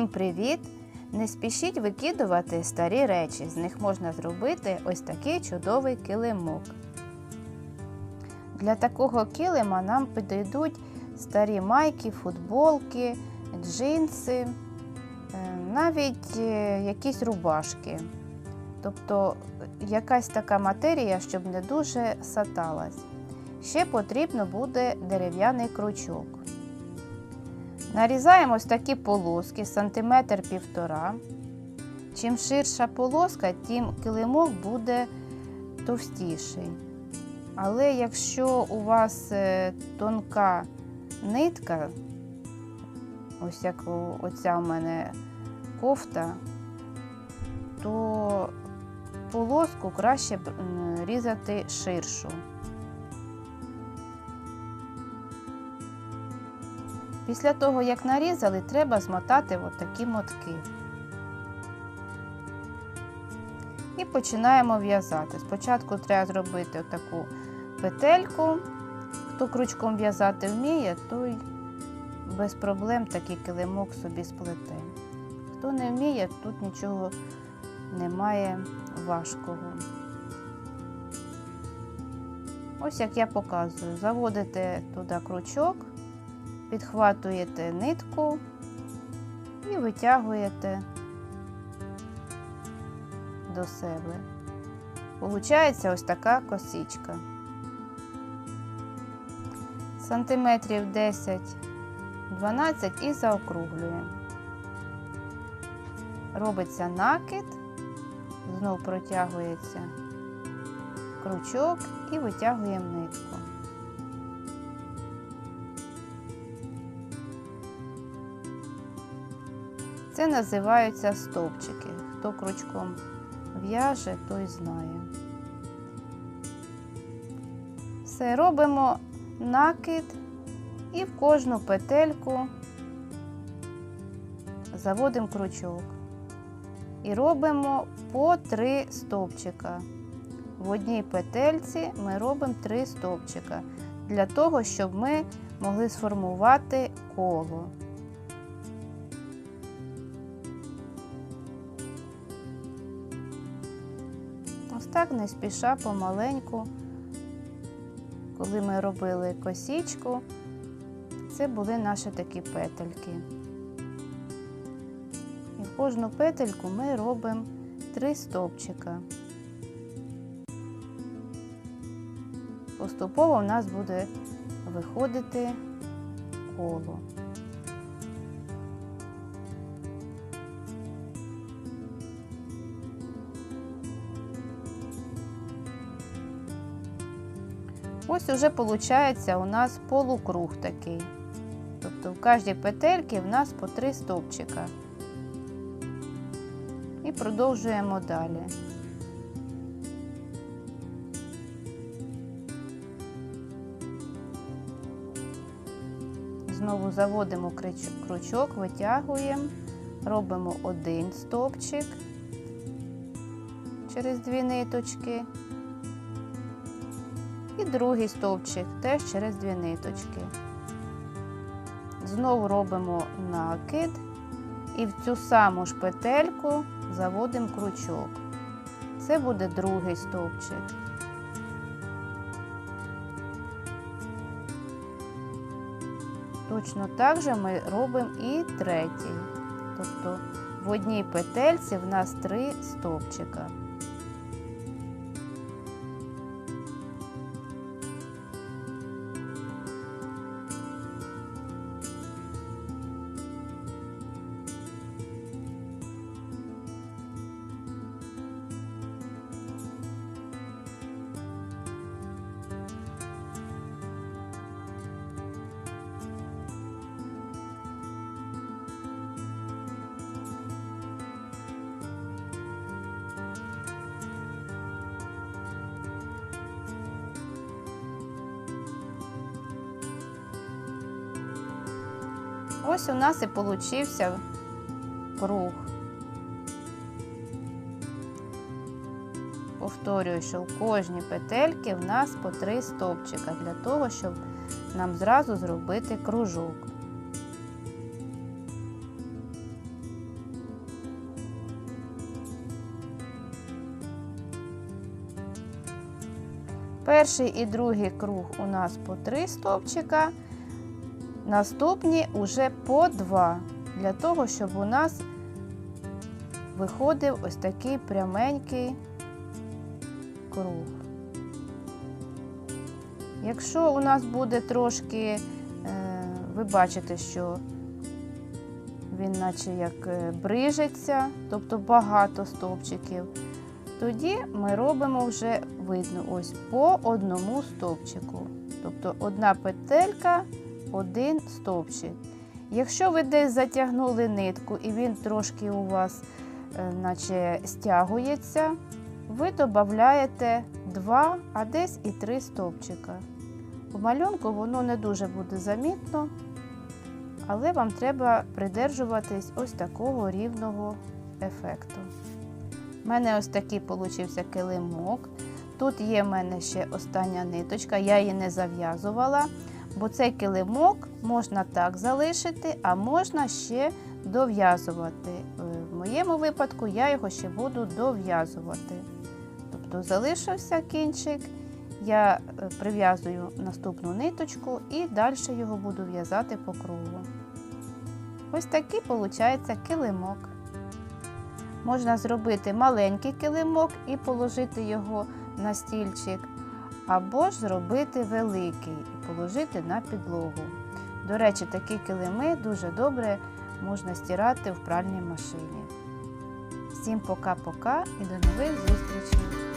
Всім привіт! Не спішіть викидувати старі речі. З них можна зробити ось такий чудовий килимок. Для такого килима нам підійдуть старі майки, футболки, джинси, е, навіть е, якісь рубашки. Тобто якась така матерія, щоб не дуже саталась. Ще потрібно буде дерев'яний крючок. Нарізаємо ось такі полоски, сантиметр півтора. Чим ширша полоска, тим килимок буде товстіший. Але якщо у вас е, тонка нитка, ось як оця у мене кофта, то полоску краще різати ширшу. Після того, як нарізали, треба змотати от такі мотки. І починаємо в'язати. Спочатку треба зробити таку петельку. Хто крючком в'язати вміє, той без проблем такий килимок собі сплете. Хто не вміє, тут нічого немає важкого. Ось як я показую, заводите туди крючок, підхватуєте нитку і витягуєте до себе. Получається ось така косичка. Сантиметрів 10-12 і заокруглюємо. Робиться накид, знов протягується крючок і витягуємо нитку. Це називаються стовпчики. Хто крючком в'яже, той знає. Все, робимо накид і в кожну петельку заводимо крючок. І робимо по три стовпчика. В одній петельці ми робимо три стовпчика для того, щоб ми могли сформувати коло. Ось так не спіша помаленьку, коли ми робили косічку, це були наші такі петельки. І кожну петельку ми робимо три стовпчика. Поступово в нас буде виходити коло. Ось уже виходить у нас полукруг такий. Тобто в кожній петельці в нас по три стовпчика. І продовжуємо далі. Знову заводимо крючок, витягуємо, робимо один стовпчик через дві ниточки. І другий стовпчик теж через дві ниточки. Знову робимо накид і в цю саму ж петельку заводимо крючок. Це буде другий стовпчик. Точно так же ми робимо і третій. Тобто в одній петельці в нас три стовпчика. Ось у нас і получився круг. Повторюю, що в кожній петельки в нас по три стовпчика для того, щоб нам зразу зробити кружок. Перший і другий круг у нас по три стопчика наступні уже по 2, для того, щоб у нас виходив ось такий пряменький круг. Якщо у нас буде трошки, е, ви бачите, що він наче як е, брижеться, тобто багато стовпчиків, тоді ми робимо вже видно ось по одному стовпчику. Тобто одна петелька, один стовпчик. Якщо ви десь затягнули нитку і він трошки у вас е, наче стягується, ви додаєте 2, а десь і 3 стовпчика. У малюнку воно не дуже буде замітно, але вам треба придержуватись ось такого рівного ефекту. У мене ось такий получився килимок. Тут є в мене ще остання ниточка, я її не зав'язувала, бо цей килимок можна так залишити, а можна ще дов'язувати. Е, В моєму випадку я його ще буду дов'язувати. Тобто залишився кінчик, я е, прив'язую наступну ниточку і далі його буду в'язати по кругу. Ось такий виходить килимок. Можна зробити маленький килимок і положити його на стільчик, або ж зробити великий і положити на підлогу. До речі, такі килими дуже добре можна стирати в пральній машині. Всім пока-пока і до нових зустрічей!